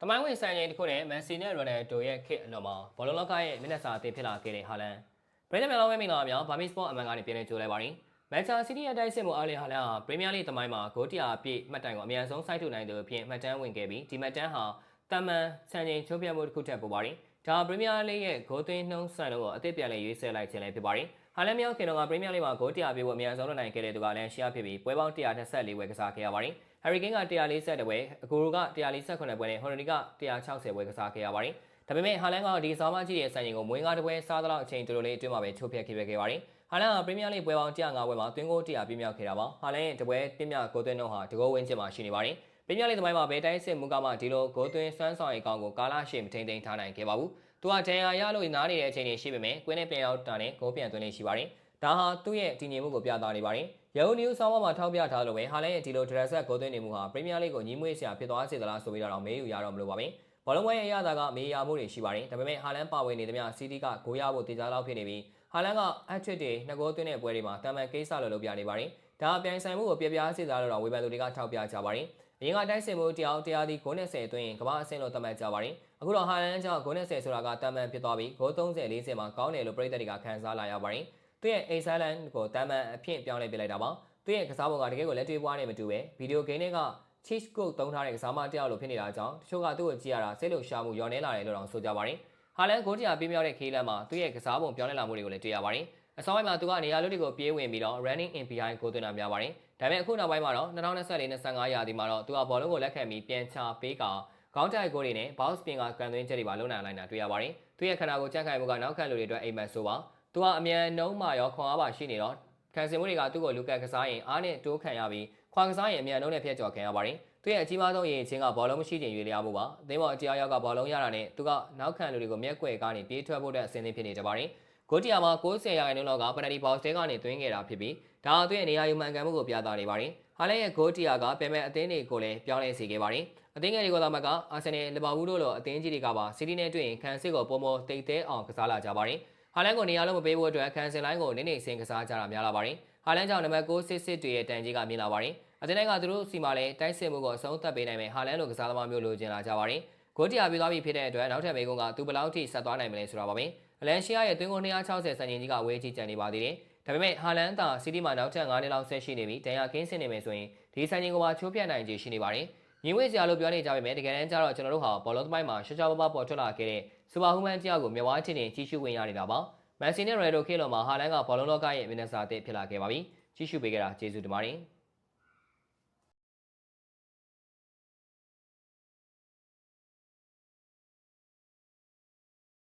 တမိုင်းဝင်ဆိုင်ရင်တစ်ခုနဲ့မန်စီနဲ့ရိုနယ်ဒိုရဲ့ခေတ်အလွန်မှာဘောလုံးလောကရဲ့မျက်နှာစာအသစ်ဖြစ်လာခဲ့တဲ့ဟာလန်ပရီးမီးယားလောကမင်္ဂလာများဗာမီစပေါ့အမန်ကနေပြန်လည်ကြိုးလဲပါရင်မန်ချက်စတီးရဲ့တိုက်စစ်မှုအားလင်းဟာလန်ဟာပရီးမီးယားလိတမိုင်းမှာဂိုးတရာပြည့်မှတ်တိုင်ကိုအများဆုံးစိုက်ထုတ်နိုင်သူအဖြစ်မှတ်တမ်းဝင်ခဲ့ပြီးဒီမှတ်တမ်းဟာတမန်ဆန်ချိန်ချိုးပြမှုတစ်ခုထပ်ပိုပါတယ်ဒါပရီးမီးယားလိရဲ့ဂိုးသွင်းနှုန်းဆန်လုံးကိုအသစ်ပြန်လည်ရွေးဆဲလိုက်ခြင်းလည်းဖြစ်ပါတယ် ဟာလန်မြောက်ခင်တော့ကပရီးမီးယားလိမှာဂိုးတရာပြည့်ဖို့အများဆုံးလုပ်နိုင်ခဲ့တဲ့သူကလည်းရှီယာဖြစ်ပြီးပွဲပေါင်း124ဝယ်ကစားခဲ့ရပါတယ်။ Harry Kane က140ပွဲအကူရိုက148ပွဲနဲ့ Honey က160ပွဲကစားခဲ့ရပါတယ်။ဒါပေမဲ့ဟာလန်ကဒီဆောင်းမကြီးရဲ့စံချိန်ကိုမွေးကားတစ်ပွဲစားသလောက်အချိန်တူတူလေးအတွင်းမှာပဲချိုးဖျက်ခဲ့ခဲ့ပါတယ်။ဟာလန်ကပရီးမီးယားလိပွဲပေါင်း105ပွဲမှာသွင်းဂိုး100ပြည့်မြောက်ခဲ့တာပါ။ဟာလန်ရဲ့တပွဲပြည့်မြောက်ဂိုးသွင်းနှုန်းဟာတကောဝင်းကျင်မှာရှိနေပါတယ်။ပရီးမီးယားလိသမိုင်းမှာဘယ်တိုင်းစစ်မှုကမှဒီလိုဂိုးသွင်းစွမ်းဆောင်ရည်ကောင်းကိုကာလာရှေမထိန်ထိန်ထားနိုင်ခဲ့ပါဘူး။ သူကဒန်ယာရလို့နားနေတဲ့အချိန်တွေရှိပေမဲ့ကွင်းနဲ့ပြန်ရောက်တာနဲ့ဂိုးပြန်သွင်းနေရှိပါတယ်။ဒါဟာသူ့ရဲ့တည်ငြိမ်မှုကိုပြသနေပါတယ်။ရုံနယူးဆောင်းပါးမှာထောက်ပြထားလို့ပဲဟာလန်ရဲ့ဒီလိုဒရက်ဆက်ဂိုးသွင်းနေမှုဟာပရီးမီးယားလိကိုညီးမွေးစရာဖြစ်သွားစေသလားဆိုပြီးတော့မေးယူရတော့မလို့ပါပဲ။ဘောလုံးပွဲရဲ့အရသာကမေးရမှုတွေရှိပါတယ်။ဒါပေမဲ့ဟာလန်ပါဝင်နေသမျှစီးတီးကဂိုးရဖို့တည်ကြလောက်ဖြစ်နေပြီးဟာလန်ကအက်ထရစ်တွေနှစ်ဂိုးသွင်းတဲ့ပွဲတွေမှာတာမန်ကိစ္စလိုလုပ်ပြနေပါတယ်။ဒါအပြိုင်ဆိုင်မှုကိုပြပြစေသလားလို့တော့ဝေဖန်သူတွေကထောက်ပြကြပါတယ်။ အရင်ကတိုက်စစ်မှုတရားတရားဒီဂိုးနဲ့10အတွင်းကမ္ဘာအဆင့်လို့သတ်မှတ်ကြပါတယ်။အခုတော့ဟာလန်ကြောင့်ဂိုးနဲ့10ဆိုတာကတာမန်ဖြစ်သွားပြီးဂိုး30 40မှာကောင်းတယ်လို့ပြည်သက်တွေကခန်းစားလာရပါတယ်။သူ့ရဲ့အိဆာလန်ကိုတာမန်အဖြစ်ပြောင်းလဲပြလိုက်တာပါ။သူ့ရဲ့ကစားပုံကတကယ်ကိုလက်တွေ့ပွားနေမတူပဲဗီဒီယိုဂိမ်းတွေက cheat code သုံးထားတဲ့ကစားမတယောက်လိုဖြစ်နေတာကြောင့်တချို့ကသူ့ကိုကြည့်ရတာစိတ်လှုပ်ရှားမှုညော်နေလာတယ်လို့တောင်ဆိုကြပါတယ်။ဟာလန်ဂိုးတရာပြင်းမြောက်တဲ့ခေးလမ်းမှာသူ့ရဲ့ကစားပုံပြောင်းလဲလာမှုတွေကိုလည်းတွေ့ရပါတယ်။ အစောပိုင်းမှာသူကနေရာလွတ်တွေကိုပြေးဝင်ပြီးတော့ running in behind ကိုသွင်းတာများပါတယ်။ဒါပေမဲ့အခုနောက်ပိုင်းမှာတော့2024-25ရာသီမှာတော့သူကဘောလုံးကိုလက်ခံပြီးပြန်ချပေးကခေါင်းတိုက်ကိုတွေနဲ့ bounce spin ကကန်သွင်းချက်တွေပါလုံနိုင်လိုက်တာတွေ့ရပါတယ်။သူ့ရဲ့ခန္ဓာကိုယ်ကြန့်ခိုင်မှုကနောက်ခံလူတွေအတွက်အိမ်မက်ဆိုပါ။သူကအမြန်နှုံးမှရောခွန်အားပါရှိနေတော့ခံစင်မှုတွေကသူ့ကိုလူကက်ကစားရင်အားနဲ့တိုးခံရပြီးခွန်ကစားရင်အမြန်နှုံးနဲ့ဖျက်ကျော်ခံရပါတယ်။သူရဲ့အကြီးမားဆုံးရည်ချင်းကဘောလုံးမရှိချင်ရွေးလျားမှုပါ။အသင်းပေါ်အတရားရောက်ကဘောလုံးရတာနဲ့သူကနောက်ခံလူတွေကိုမျက်ကွယ်ကနေပြေးထွက်ဖို့အတွက်အဆင်သင့်ဖြစ်နေကြပါတယ်။ ဂိုတီယာမှာ90ရာခိုင်နှုန်းလောက်ကပနယ်တီဘောက်စ်တဲကနေသွင်းခဲ့တာဖြစ်ပြီးဒါအသွင်းနေရာယူမှန်ကန်မှုကိုပြသနေပါတယ်။ဟာလန်ရဲ့ဂိုတီယာကပြင်မဲ့အသင်းတွေကိုလည်းပြောင်းလဲစေခဲ့ပါတယ်။အသင်းငယ်တွေကိုသာမကအာဆင်နယ်လီဗာပူးတို့လိုအသင်းကြီးတွေကပါစီးတီးနဲ့တွေ့ရင်ခံစစ်ကိုပုံမတိတ်သေးအောင်ကစားလာကြပါတယ်။ဟာလန်ကိုနေရာလုံးမပေးဖို့အတွက်ခံစင်လိုင်းကိုနေနေစင်ကစားကြတာများလာပါတယ်။ဟာလန်ကြောင့်နံပါတ်6စစ်စစ်တွေရဲ့တန်ကြီးကမြင်လာပါတယ်။အသင်းကသူတို့စီမှာလည်းတိုက်စစ်မှုကိုအဆုံးသတ်ပေးနိုင်မယ်ဟာလန်လိုကစားသမားမျိုးလိုချင်လာကြပါတယ်။ဂိုတီယာပြီးသွားပြီဖြစ်တဲ့အတွက်နောက်ထပ်မေကုန်းကသူဘယ်လောက်ထိဆက်သွားနိုင်မလဲဆိုတာပါပဲ။ အလန်ရှီယာရဲ့သွင်းကုန်260စံချိန်ကြီးကဝေးကြီးကြံနေပါသေးတယ်။ဒါပေမဲ့ဟာလန်သာစီးတီးမှာနောက်ထပ်9နှစ်လောက်ဆက်ရှိနေပြီးဒဏ်ရာကင်းစင်နေမယ်ဆိုရင်ဒီစံချိန်ကိုပါချိုးပြတ်နိုင်ခြေရှိနေပါတယ်။ညီဝေးစရာလို့ပြောနေကြပေမဲ့တကယ်တမ်းကျတော့ကျွန်တော်တို့ဟာဘောလုံးသမိုင်းမှာရှားရှားပါးပါးပေါ်ထွက်လာခဲ့တဲ့စူပါဟူးမန်တယောက်ကိုမြဝါးချင်းတင်ကြီးစုဝင်ရနေတာပါ။မန်စီနဲ့ရိုဒိုခေလောမှာဟာလန်ကဘောလုံးလောကရဲ့မင်းနစာအသစ်ဖြစ်လာခဲ့ပါပြီ။ကြီးစုပေးကြတာကျေးဇူးတင်ပါတယ်။